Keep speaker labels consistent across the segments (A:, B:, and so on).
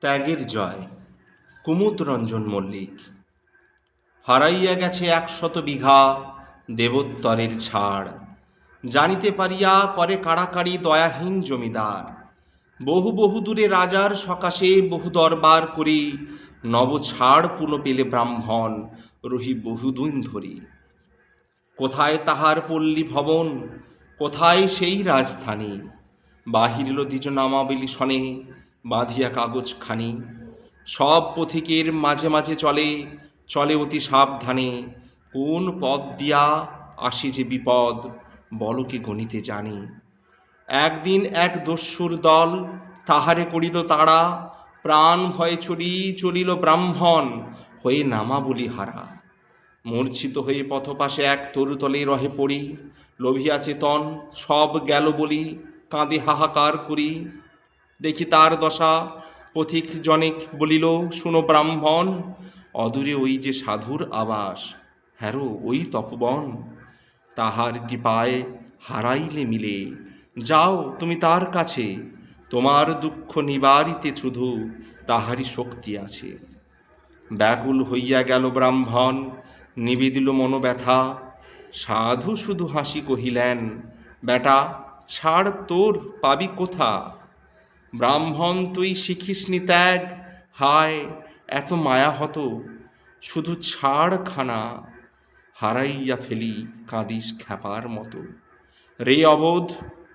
A: ত্যাগের জয় কুমুদ রঞ্জন মল্লিক। হারাইয়া গেছে একশত বিঘা দেবোত্তরের ছাড়। জানিতে পারিয়া করে কাড়াকাড়ি দয়াহীন জমিদার। বহু বহু দূরে রাজার সকাশে বহু দরবার করি, নব ছাড় পুন পেলে ব্রাহ্মণ, রহি বহুদিন ধরি। কোথায় তাহার পল্লী ভবন, কোথায় সেই রাজধানী? বাহিরিল দ্বিজ নামাবলী শনে বাঁধিয়া কাগজখানি সব পথিকের মাঝে মাঝে চলে চলে অতি সাবধানে। কোন পদ দিয়া আসি যে বিপদ বলকে গণিতে জানি। একদিন এক দস্যুর দল তাহারে করিল তাড়া প্রাণ ভয়ে চলি চলিল ব্রাহ্মণ হয়ে নামা বলি হারা। মূর্ছিত হয়ে পথপাশে এক তরুতলে রহে পড়ি, লোভিয়া চেতন সব গেল বলি, কাঁদে হাহাকার করি। দেখি তার দশা। পথিক জনেক বলিল, শুনো ব্রাহ্মণ, অদূরে ওই যে সাধুর আবাস। হ্যারো, ওই তপবন। তাহার কৃপায় হারাইলে মিলে। যাও, তুমি তার কাছে। তোমার দুঃখ নিবারিতে শুধু তাহারই শক্তি আছে। ব্যাকুল হইয়া গেল ব্রাহ্মণ, নিবেদিল মনোব্যথা। সাধু শুধু হাসি কহিলেন, বেটা, ছাড় তোর পাবি কোথা? ব্রাহ্মণ তুই শিখিসনি ত্যাগ, হায়, এত মায়া হত, শুধু ছাড় খানা হারাইয়া ফেলি কাঁদিস খ্যাপার মতো। রে অবোধ,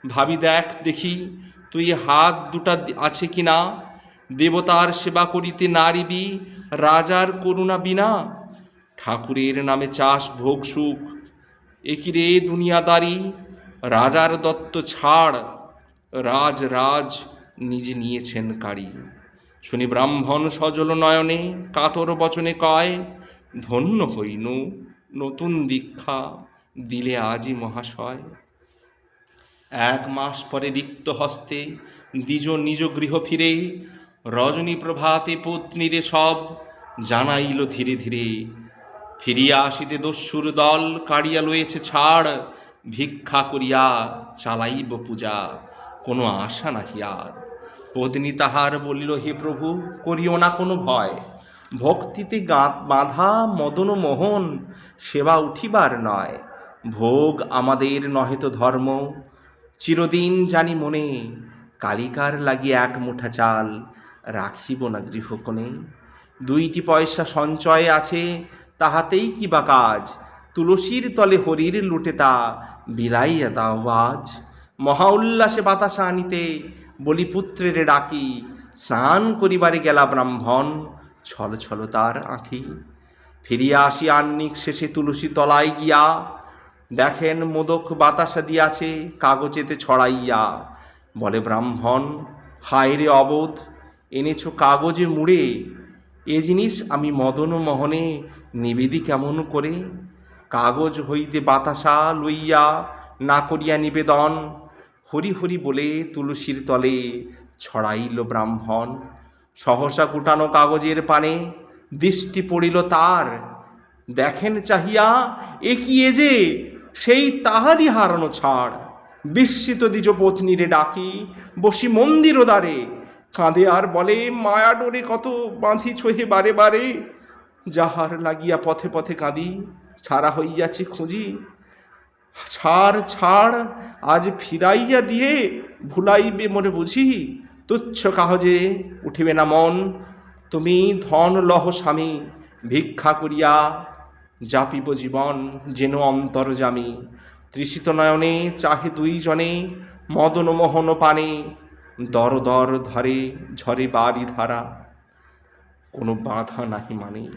A: ভাবি দেখ দেখি, তুই হাত দুটা আছে কি না? দেবতার সেবা করিতে নারিবি রাজার করুণা বিনা। ঠাকুরের নামে চাষ ভোগ সুখ একিরে দুনিয়াদারি? রাজার দত্ত ছাড়, রাজ রাজ নিজে নিয়েছেন কারি। শুনি ব্রাহ্মণ সজল নয়নে, কাতর বচনে কয়, ধন্য হইনু, নতুন দীক্ষা দিলে আজই মহাশয়। এক মাস পরে রিক্ত হস্তে দ্বিজ নিজ গৃহ ফিরে, রজনী প্রভাতে পত্নীরে সব জানাইল ধীরে ধীরে। ফিরিয়া আসিতে দস্যুর দল কাড়িয়া লয়েছে ছাড়, ভিক্ষা করিয়া চালাইব পূজা। কোনো আশা নাহি আর। পত্নী তাহার বলিল, হে প্রভু, করিও না কোনো ভয়। ভক্তিতে গাঁত বাঁধা মদন মোহন সেবা উঠিবার নয়। ভোগ আমাদের নহে তো ধর্ম। চিরদিন জানি মনে, কালিকার লাগি এক মুঠা চাল রাখিব না গৃহকোণে। দুইটি পয়সা সঞ্চয় আছে, তাহাতেই কি বা কাজ? তুলসীর তলে হরির লুটে তা বিলাইয়া দাও আজ। মহা উল্লাসে বাতাসা আনিতে বলিপুত্রের ডাকি, স্নান করিবারে গেলা ব্রাহ্মণ, ছল ছল তার আঁখি। ফিরিয়া আসি আন্নিক শেষে তুলসী তলায় গিয়া, দেখেন মোদক বাতাসা দিয়াছে কাগজেতে ছড়াইয়া। বলে ব্রাহ্মণ, হায় রে অবোধ, এনেছো কাগজে মুড়ে, এ জিনিস আমি মদন মোহনে নিবেদি কেমন করে? কাগজ হইতে বাতাসা লইয়া না করিয়া নিবেদন হরি হরি বলে তুলসীর তলে ছড়াইল ব্রাহ্মণ। সহসা কুটানো কাগজের পানে দৃষ্টি পড়িল তার। দেখেন চাহিয়া, এ একিয়ে যে? সেই তাহারই হারানো ছাড়। বিস্মিত দ্বিজ পত্নীরে ডাকি, বসি মন্দির দ্বারে কাঁদে আর বলে, মায়া ডোরে কত বাঁধি ছোহে বারে বারে? যাহার লাগিয়া পথে পথে কাঁদি, ছাড়া হইয়াছে খুঁজি। ছাড় ছাড়, আজ ফিরাইয়া দিয়ে ভুলাইবে মনে বুঝি? তুচ্ছ কাহজে উঠিবে না মন। তুমি ধন লহ স্বামী, ভিক্ষা করিয়া জাপিব জীবন, যেন অন্তর্জামী তৃষিত নয়নে চাহে দুইজনে মদন মোহন পানে। দর দর ধরে ঝরে বাড়ি ধারা। কোনো বাধা নাহি মানে।